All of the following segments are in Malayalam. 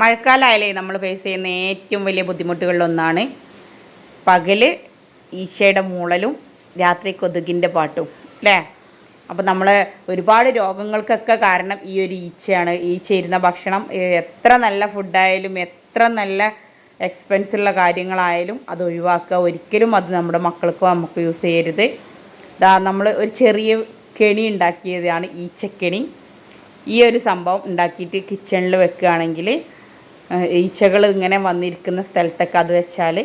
മഴക്കാലമായാലേ നമ്മൾ ഫേസ് ചെയ്യുന്ന ഏറ്റവും വലിയ ബുദ്ധിമുട്ടുകളിലൊന്നാണ് പകൽ ഈശയുടെ മൂളലും രാത്രി കൊതുകിന്റെ പാട്ടും അല്ലേ? അപ്പോൾ നമ്മൾ ഒരുപാട് രോഗങ്ങൾക്കൊക്കെ കാരണം ഈ ഒരു ഈച്ചയാണ്. ഈച്ച ഇരുന്ന ഭക്ഷണം എത്ര നല്ല ഫുഡായാലും എത്ര നല്ല എക്സ്പെൻസ് ഉള്ള കാര്യങ്ങളായാലും അത് ഒഴിവാക്കുക. ഒരിക്കലും അത് നമ്മുടെ മക്കൾക്കോ നമുക്ക് യൂസ് ചെയ്യരുത്. ഇതാ നമ്മൾ ഒരു ചെറിയ കെണി ഉണ്ടാക്കിയതാണ് ഈച്ചക്കെണി. ഈ ഒരു സംഭവം ഉണ്ടാക്കിയിട്ട് കിച്ചണിൽ വെക്കുകയാണെങ്കിൽ ഈച്ചകൾ ഇങ്ങനെ വന്നിരിക്കുന്ന സ്ഥലത്തൊക്കെ അത് വെച്ചാൽ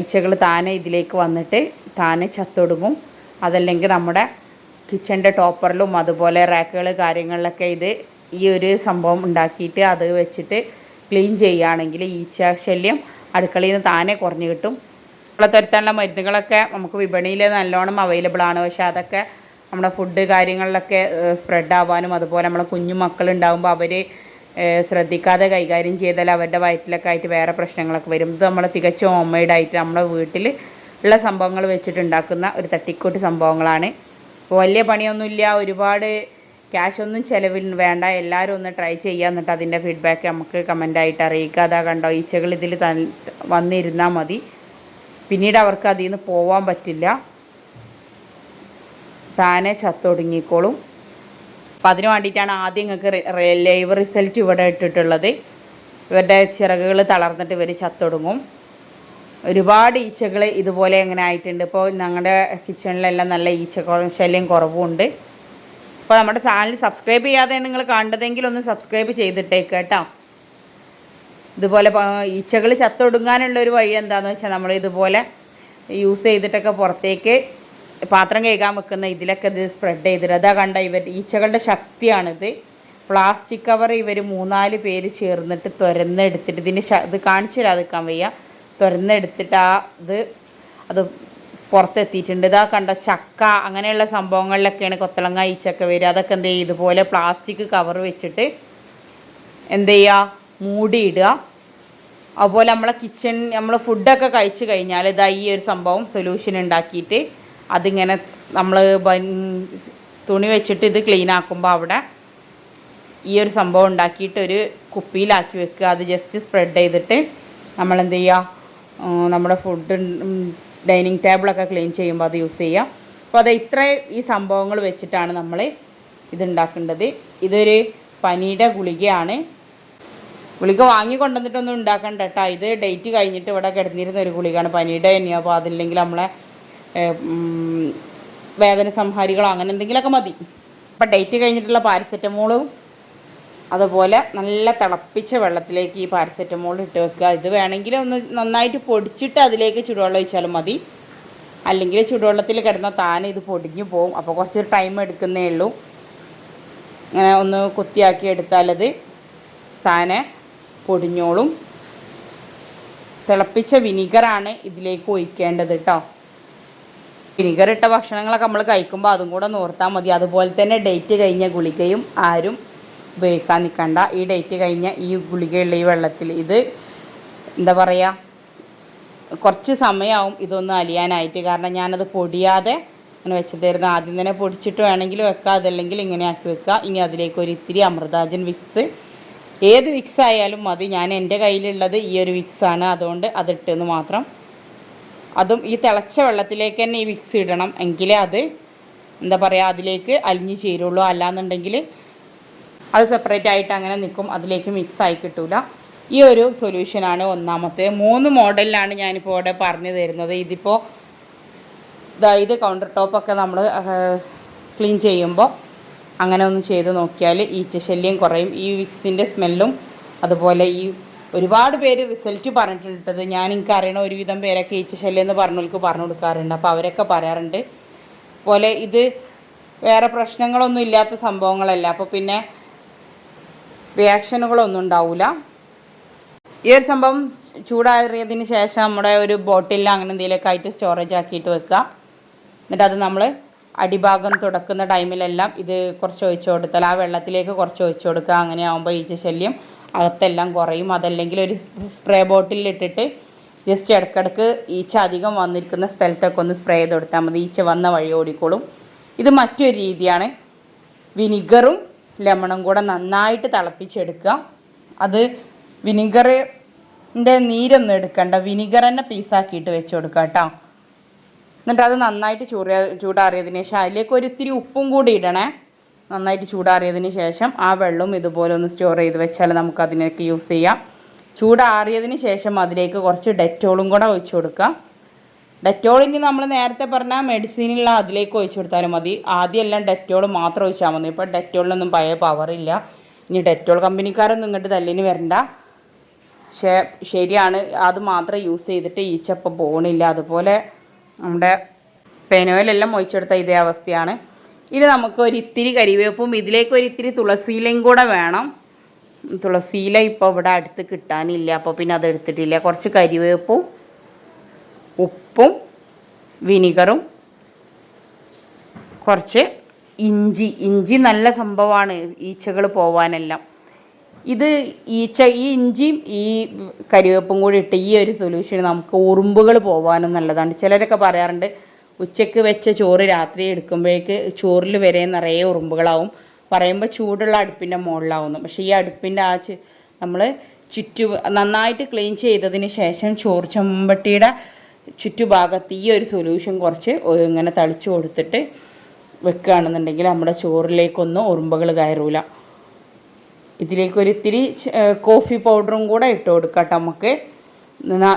ഈച്ചകൾ താനെ ഇതിലേക്ക് വന്നിട്ട് താനെ ചത്തൊടുങ്ങും. അതല്ലെങ്കിൽ നമ്മുടെ കിച്ചന്റെ ടോപ്പറിലും അതുപോലെ റാക്കുകൾ കാര്യങ്ങളിലൊക്കെ ഇത് ഈ ഒരു സംഭവം ഉണ്ടാക്കിയിട്ട് അത് വെച്ചിട്ട് ക്ലീൻ ചെയ്യുകയാണെങ്കിൽ ഈച്ച ശല്യം അടുക്കളയിൽ നിന്ന് താനെ കുറഞ്ഞു കിട്ടും. തുരത്താനുള്ള മരുന്നുകളൊക്കെ നമുക്ക് വിപണിയിൽ നല്ലോണം അവൈലബിൾ ആണ്. പക്ഷേ അതൊക്കെ നമ്മുടെ ഫുഡ് കാര്യങ്ങളിലൊക്കെ സ്പ്രെഡ് ആവാനും അതുപോലെ നമ്മളെ കുഞ്ഞു മക്കളുണ്ടാകുമ്പോൾ അവർ ശ്രദ്ധിക്കാതെ കൈകാര്യം ചെയ്താൽ അവരുടെ വയറ്റിലൊക്കെ ആയിട്ട് വേറെ പ്രശ്നങ്ങളൊക്കെ വരും. ഇത് നമ്മൾ തികച്ചും ഹോം ആയിട്ട് നമ്മുടെ വീട്ടിൽ ഉള്ള സംഭവങ്ങൾ വെച്ചിട്ടുണ്ടാക്കുന്ന ഒരു തട്ടിക്കൂട്ട് സംഭവങ്ങളാണ്. വലിയ പണിയൊന്നുമില്ല. ഒരുപാട് ക്യാഷ് ഒന്നും ചിലവിൽ വേണ്ട. എല്ലാവരും ഒന്ന് ട്രൈ ചെയ്യുക എന്നിട്ട് അതിന്റെ ഫീഡ്ബാക്ക് നമുക്ക് കമന്റായിട്ട് അറിയിക്കുക. അതാ കണ്ടോ ഈച്ചകൾ ഇതിൽ ത വന്നിരുന്നാൽ മതി. പിന്നീട് അവർക്ക് അതിൽ നിന്ന് പോവാൻ പറ്റില്ല. താനെ ചത്തൊടുങ്ങിക്കോളും. അപ്പം അതിന് വേണ്ടിയിട്ടാണ് ആദ്യം നിങ്ങൾക്ക് ലൈവ് റിസൾട്ട് ഇവിടെ ഇട്ടിട്ടുള്ളത്. ഇവരുടെ ചിറകുകൾ തളർന്നിട്ട് ഇവർ ചത്തൊടുങ്ങും. ഒരുപാട് ഈച്ചകൾ ഇതുപോലെ അങ്ങനെ ആയിട്ടുണ്ട്. ഇപ്പോൾ ഞങ്ങളുടെ കിച്ചണിലെല്ലാം നല്ല ഈച്ച ശല്യം കുറവുണ്ട് അപ്പോൾ നമ്മുടെ ചാനൽ സബ്സ്ക്രൈബ് ചെയ്യാതെ നിങ്ങൾ കണ്ടതെങ്കിൽ ഒന്ന് സബ്സ്ക്രൈബ് ചെയ്തിട്ടേക്ക് കേട്ടോ. ഇതുപോലെ ഈച്ചകൾ ചത്തൊടുങ്ങാനുള്ള ഒരു വഴി എന്താണെന്ന് വെച്ചാൽ നമ്മൾ ഇതുപോലെ യൂസ് ചെയ്തിട്ടൊക്കെ പുറത്തേക്ക് പാത്രം കഴുകാൻ വെക്കുന്ന ഇതിലൊക്കെ ഇത് സ്പ്രെഡ് ചെയ്തിട്ട് അതാ കണ്ട ഇവർ ഈച്ചകളുടെ ശക്തിയാണിത്. പ്ലാസ്റ്റിക് കവർ ഇവർ മൂന്നാൽ പേര് ചേർന്നിട്ട് തുരന്നെടുത്തിട്ട് ഇതിന് ഇത് കാണിച്ചു തരാതിരിക്കാൻ വയ്യ. തുരന്നെടുത്തിട്ട് ആ ഇത് അത് പുറത്തെത്തിയിട്ടുണ്ട്. ഇതാ കണ്ട ചക്ക അങ്ങനെയുള്ള സംഭവങ്ങളിലൊക്കെയാണ് കൊത്തളങ്ങ ഈച്ചക്ക വരിക. അതൊക്കെ എന്ത് ചെയ്യുക ഇതുപോലെ പ്ലാസ്റ്റിക് കവർ വെച്ചിട്ട് എന്ത് ചെയ്യുക? മൂടിയിടുക. അതുപോലെ നമ്മളെ കിച്ചൺ നമ്മൾ ഫുഡൊക്കെ കഴിച്ചു കഴിഞ്ഞാൽ ഇതാ ഈ ഒരു സംഭവം സൊല്യൂഷൻ ഉണ്ടാക്കിയിട്ട് അതിങ്ങനെ നമ്മൾ തുണി വെച്ചിട്ട് ഇത് ക്ലീൻ ആക്കുമ്പോൾ അവിടെ ഈ ഒരു സംഭവം ഉണ്ടാക്കിയിട്ട് ഒരു കുപ്പിയിലാക്കി വെക്കുക. അത് ജസ്റ്റ് സ്പ്രെഡ് ചെയ്തിട്ട് നമ്മൾ എന്ത് ചെയ്യുക നമ്മുടെ ഫുഡ് ഡൈനിങ് ടേബിളൊക്കെ ക്ലീൻ ചെയ്യുമ്പോൾ അത് യൂസ് ചെയ്യുക. അപ്പോൾ അത് ഇത്രയും ഈ സംഭവങ്ങൾ വെച്ചിട്ടാണ് നമ്മൾ ഇതുണ്ടാക്കേണ്ടത് ഇതൊരു പനിയുടെ ഗുളികയാണ്. ഗുളിക വാങ്ങി കൊണ്ടുവന്നിട്ടൊന്നും ഉണ്ടാക്കണ്ട കേട്ടോ. ഇത് ഡേറ്റ് കഴിഞ്ഞിട്ട് ഇവിടെ കിടന്നിരുന്ന ഒരു ഗുളികയാണ്. പനിയുടെ തന്നെയാണ് അപ്പോൾ അതില്ലെങ്കിൽ നമ്മളെ വേദന സംഹാരികളോ അങ്ങനെ എന്തെങ്കിലുമൊക്കെ മതി. അപ്പം ഡേറ്റ് കഴിഞ്ഞിട്ടുള്ള പാരസെറ്റമോളും അതുപോലെ നല്ല തിളപ്പിച്ച വെള്ളത്തിലേക്ക് ഈ പാരസെറ്റമോൾ ഇട്ട് വെക്കുക. ഇത് വേണമെങ്കിൽ ഒന്ന് നന്നായിട്ട് പൊടിച്ചിട്ട് അതിലേക്ക് ചുടുവെള്ളം ഒഴിച്ചാലും മതി. അല്ലെങ്കിൽ ചുടുവെള്ളത്തിൽ കിടന്ന താനെ ഇത് പൊടിഞ്ഞു പോകും അപ്പോൾ കുറച്ച് ടൈം എടുക്കുന്നേ ഉള്ളൂ. ഇങ്ങനെ ഒന്ന് കുത്തിയാക്കി എടുത്താലത് താനെ പൊടിഞ്ഞോളും. തിളപ്പിച്ച വിനിഗറാണ് ഇതിലേക്ക് ഒഴിക്കേണ്ടത് കേട്ടോ വിനിഗർ ഇട്ട ഭക്ഷണങ്ങളൊക്കെ നമ്മൾ കഴിക്കുമ്പോൾ അതും കൂടെ നോർത്താൽ മതി. അതുപോലെ തന്നെ ഡേറ്റ് കഴിഞ്ഞ ഗുളികയും ആരും ഉപയോഗിക്കാൻ നിൽക്കണ്ട ഈ ഡേറ്റ് കഴിഞ്ഞ ഈ ഗുളികയുള്ള ഈ വെള്ളത്തിൽ ഇത് എന്താ പറയുക കുറച്ച് സമയമാവും ഇതൊന്ന് അലിയാനായിട്ട്. കാരണം ഞാനത് പൊടിയാതെ അങ്ങനെ വെച്ചതായിരുന്നു ആദ്യം തന്നെ പൊടിച്ചിട്ട് വേണമെങ്കിൽ വെക്കുക അതല്ലെങ്കിൽ ഇങ്ങനെ ആക്കി വെക്കുക ഇനി അതിലേക്ക് ഒരു ഇത്തിരി അമൃതാജൻ വിക്സ്. ഏത് വിക്സ് ആയാലും മതി. ഞാൻ എന്റെ കയ്യിലുള്ളത് ഈ ഒരു വിക്സാണ്. അതുകൊണ്ട് അതിട്ടെന്ന് മാത്രം അതും ഈ തിളച്ച വെള്ളത്തിലേക്ക് തന്നെ ഈ വിക്സ് ഇടണം. എങ്കിലേ അത് എന്താ പറയുക അതിലേക്ക് അലിഞ്ഞു ചേരുള്ളൂ. അല്ലാന്നുണ്ടെങ്കിൽ അത് സെപ്പറേറ്റ് ആയിട്ട് അങ്ങനെ നിൽക്കും അതിലേക്ക് മിക്സ് ആയി കിട്ടൂല. ഈ ഒരു സൊല്യൂഷനാണ് ഒന്നാമത്തെ. മൂന്ന് മോഡലിലാണ് ഞാനിപ്പോൾ ഇവിടെ പറഞ്ഞു തരുന്നത്. ഇതിപ്പോൾ ഇത് കൗണ്ടർ ടോപ്പൊക്കെ നമ്മൾ ക്ലീൻ ചെയ്യുമ്പോൾ അങ്ങനെ ഒന്ന് ചെയ്ത് നോക്കിയാൽ ഈച്ചശല്യം കുറയും. ഈ വിക്സിന്റെ സ്മെല്ലും അതുപോലെ ഈ ഒരുപാട് പേര് റിസൾട്ട് പറഞ്ഞിട്ടുണ്ട്. ഞാൻ എനിക്ക് അറിയണ ഒരുവിധം പേരൊക്കെ ഈച്ചശല്യം എന്ന് പറഞ്ഞവർക്ക് പറഞ്ഞു കൊടുക്കാറുണ്ട്. അപ്പോൾ അവരൊക്കെ പറയാറുണ്ട്. പോലെ ഇത് വേറെ പ്രശ്നങ്ങളൊന്നും ഇല്ലാത്ത സംഭവങ്ങളല്ല. അപ്പോൾ പിന്നെ റിയാക്ഷനുകളൊന്നും ഉണ്ടാവില്ല ഈ ഒരു സംഭവം ചൂടാറിയതിന് ശേഷം നമ്മുടെ ഒരു ബോട്ടിലിൽ അങ്ങനെ എന്തെങ്കിലുമൊക്കെ ആയിട്ട് സ്റ്റോറേജ് ആക്കിയിട്ട് വെക്കുക. എന്നിട്ട് അത് നമ്മൾ അടിഭാഗം തുടക്കുന്ന ടൈമിലെല്ലാം ഇത് കുറച്ച് ഒഴിച്ചു കൊടുത്താൽ ആ വെള്ളത്തിലേക്ക് കുറച്ച് ഒഴിച്ചു കൊടുക്കുക. അങ്ങനെ ആകുമ്പോൾ ഈച്ച ശല്യം അകത്തെല്ലാം കുറയും. അതല്ലെങ്കിൽ ഒരു സ്പ്രേ ബോട്ടിലിൽ ഇട്ടിട്ട് ജസ്റ്റ് ഇടയ്ക്കിടയ്ക്ക് ഈച്ച അധികം വന്നിരിക്കുന്ന സ്ഥലത്തൊക്കെ ഒന്ന് സ്പ്രേ ചെയ്ത് കൊടുത്താൽ മതി. ഈച്ച വന്ന വഴി ഓടിക്കോളും. ഇത് മറ്റൊരു രീതിയാണ്. വിനിഗറും ലെമണും കൂടെ നന്നായിട്ട് തിളപ്പിച്ചെടുക്കുക. അത് വിനിഗറിന്റെ നീരൊന്നും എടുക്കണ്ട. വിനിഗർ തന്നെ പീസാക്കിയിട്ട് വെച്ച് കൊടുക്കാം കേട്ടോ. എന്നിട്ട് അത് നന്നായിട്ട് ചൂടാ ചൂടാറിയതിന് ശേഷം അതിലേക്ക് ഒരു ഇത്തിരി ഉപ്പും കൂടി ഇടണേ. നന്നായിട്ട് ചൂടാറിയതിന് ശേഷം ആ വെള്ളം ഇതുപോലെ ഒന്ന് സ്റ്റോർ ചെയ്ത് വെച്ചാൽ നമുക്ക് അതിനൊക്കെ യൂസ് ചെയ്യാം. ചൂടാറിയതിന് ശേഷം അതിലേക്ക് കുറച്ച് ഡെറ്റോളും കൂടെ ഒഴിച്ചു കൊടുക്കാം ഡെറ്റോളിന് നമ്മൾ നേരത്തെ പറഞ്ഞ മെഡിസിനുള്ള അതിലേക്ക് ഒഴിച്ചു കൊടുത്താലും മതി. ആദ്യമെല്ലാം ഡെറ്റോൾ മാത്രം ഒഴിച്ചാൽ മതി. ഇപ്പോൾ ഡെറ്റോളിനൊന്നും പഴയ പവറില്ല ഇനി ഡെറ്റോൾ കമ്പനിക്കാരൊന്നും ഇങ്ങോട്ട് തല്ലിന് വരണ്ട. പക്ഷേ ശരിയാണ്. അത് മാത്രം യൂസ് ചെയ്തിട്ട് ഈച്ചപ്പം പോകണില്ല അതുപോലെ നമ്മുടെ പെനോയിലെല്ലാം ഒഴിച്ചെടുത്ത ഇതേ അവസ്ഥയാണ്. ഇനി നമുക്ക് ഒരു ഇത്തിരി കരിവേപ്പും ഇതിലേക്ക് ഒരു ഇത്തിരി തുളസിയിലയും കൂടെ വേണം. തുളസിയില ഇപ്പോൾ ഇവിടെ അടുത്ത് കിട്ടാനില്ല അപ്പോൾ പിന്നെ അത് എടുത്തിട്ടില്ല. കുറച്ച് കരിവേപ്പും ഉപ്പും വിനിഗറും കുറച്ച് ഇഞ്ചി. ഇഞ്ചി നല്ല സംഭവമാണ് ഈച്ചകൾ പോവാനെല്ലാം. ഇത് ഈച്ച ഈ ഇഞ്ചിയും ഈ കരിവേപ്പും കൂടി ഇട്ട് ഈ ഒരു സൊല്യൂഷൻ നമുക്ക് ഉറുമ്പുകൾ പോവാനും നല്ലതാണ്. ചിലരൊക്കെ പറയാറുണ്ട് ഉച്ചയ്ക്ക് വെച്ച ചോറ് രാത്രി എടുക്കുമ്പോഴേക്ക് ചോറിൽ വരെ നിറയെ ഉറുമ്പുകളാവും. പറയുമ്പോൾ ചൂടുള്ള അടുപ്പിന്റെ മുകളിലാവുന്നു പക്ഷേ ഈ അടുപ്പിന്റെ ആ നമ്മൾ ചുറ്റു നന്നായിട്ട് ക്ലീൻ ചെയ്തതിന് ശേഷം ചോറ് ചെമ്പട്ടിയുടെ ചുറ്റുഭാഗത്ത് ഈ ഒരു സൊല്യൂഷൻ കുറച്ച് ഇങ്ങനെ തളിച്ചു കൊടുത്തിട്ട് വെക്കുകയാണെന്നുണ്ടെങ്കിൽ നമ്മുടെ ചോറിലേക്കൊന്നും ഉറുമ്പുകൾ കയറൂല. ഇതിലേക്ക് ഇത്തിരി കോഫി പൗഡറും കൂടെ ഇട്ട് കൊടുക്കാം നമുക്ക്.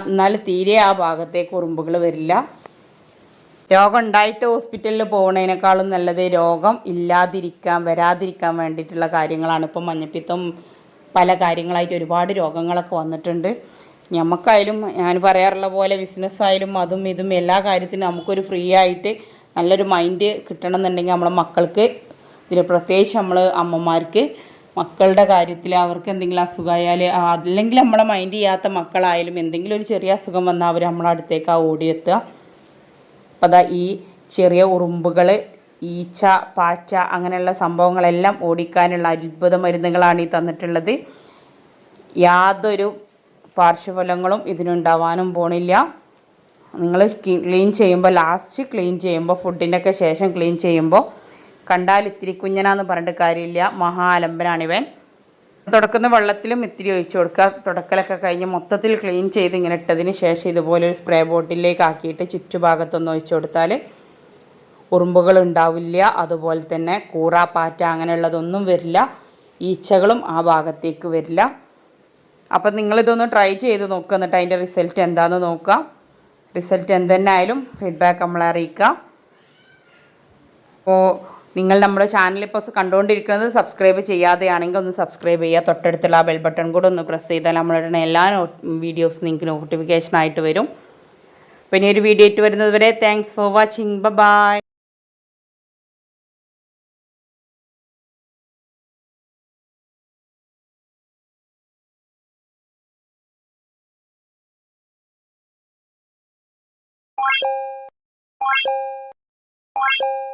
എന്നാൽ തീരെ ആ ഭാഗത്തേക്ക് ഉറുമ്പുകൾ വരില്ല. രോഗം ഉണ്ടായിട്ട് ഹോസ്പിറ്റലിൽ പോകുന്നതിനേക്കാളും നല്ലത് രോഗം ഇല്ലാതിരിക്കാൻ വരാതിരിക്കാൻ വേണ്ടിയിട്ടുള്ള കാര്യങ്ങളാണ്. ഇപ്പം മഞ്ഞപ്പിത്തം പല കാര്യങ്ങളായിട്ട് ഒരുപാട് രോഗങ്ങളൊക്കെ വന്നിട്ടുണ്ട്. നമുക്കായാലും ഞാൻ പറയാറുള്ള പോലെ ബിസിനസ്സായാലും അതും ഇതും എല്ലാ കാര്യത്തിനും നമുക്കൊരു ഫ്രീ ആയിട്ട് നല്ലൊരു മൈൻഡ് കിട്ടണം എന്നുണ്ടെങ്കിൽ നമ്മളെ മക്കൾക്ക് ഇതിൽ പ്രത്യേകിച്ച് നമ്മൾ അമ്മമാർക്ക് മക്കളുടെ കാര്യത്തിൽ അവർക്ക് എന്തെങ്കിലും അസുഖമായാൽ അല്ലെങ്കിൽ നമ്മളെ മൈൻഡ് ചെയ്യാത്ത മക്കളായാലും എന്തെങ്കിലും ഒരു ചെറിയ അസുഖം വന്നാൽ അവർ നമ്മളെ അടുത്തേക്കാണ് ഓടിയെത്തുക അപ്പോൾ അതാ ഈ ചെറിയ ഉറുമ്പുകൾ ഈച്ച പാറ്റ അങ്ങനെയുള്ള സംഭവങ്ങളെല്ലാം ഓടിക്കാനുള്ള അത്ഭുത മരുന്നുകളാണ് ഈ തന്നിട്ടുള്ളത്. യാതൊരു പാർശ്വഫലങ്ങളും ഇതിനുണ്ടാവാനും പോണില്ല. നിങ്ങൾ ക്ലീൻ ചെയ്യുമ്പോൾ ലാസ്റ്റ് ക്ലീൻ ചെയ്യുമ്പോൾ ഫുഡിന്റെയൊക്കെ ശേഷം ക്ലീൻ ചെയ്യുമ്പോൾ കണ്ടാൽ ഇത്തിരി കുഞ്ഞനാന്ന് പറഞ്ഞിട്ട് കാര്യമില്ല. മഹാ അലമ്പനാണിവൻ തുടക്കുന്ന വെള്ളത്തിലും ഇത്തിരി ഒഴിച്ചു കൊടുക്കുക. തുടക്കലൊക്കെ കഴിഞ്ഞ് മൊത്തത്തിൽ ക്ലീൻ ചെയ്ത് ഇങ്ങനെ ഇട്ടതിന് ശേഷം ഇതുപോലെ ഒരു സ്പ്രേ ബോട്ടിലേക്ക് ആക്കിയിട്ട് ചുറ്റുഭാഗത്തൊന്ന് ഒഴിച്ചു കൊടുത്താൽ ഉറുമ്പുകൾ ഉണ്ടാവില്ല. അതുപോലെ തന്നെ കൂറ പാറ്റ അങ്ങനെയുള്ളതൊന്നും വരില്ല. ഈച്ചകളും ആ ഭാഗത്തേക്ക് വരില്ല. അപ്പം നിങ്ങളിതൊന്ന് ട്രൈ ചെയ്ത് നോക്കുക എന്നിട്ട് അതിന്റെ റിസൾട്ട് എന്താണെന്ന് നോക്കുക. റിസൾട്ട് എന്തെന്നായാലും ഫീഡ്ബാക്ക് നമ്മളെ അറിയിക്കാം അപ്പോൾ നിങ്ങൾ നമ്മുടെ ചാനൽ ഇപ്പോൾ കണ്ടുകൊണ്ടിരിക്കുന്നത് സബ്സ്ക്രൈബ് ചെയ്യാതെയാണെങ്കിൽ ഒന്ന് സബ്സ്ക്രൈബ് ചെയ്യുക. തൊട്ടടുത്തുള്ള ആ ബെൽ ബട്ടൺ കൂടെ ഒന്ന് പ്രസ് ചെയ്താൽ നമ്മളുടെ എല്ലാ വീഡിയോസ് നിങ്ങൾക്ക് നോട്ടിഫിക്കേഷൻ ആയിട്ട് വരും. പിന്നെ ഒരു വീഡിയോ ഇട്ട് വരുന്നത് വരെ thanks for watching bye you.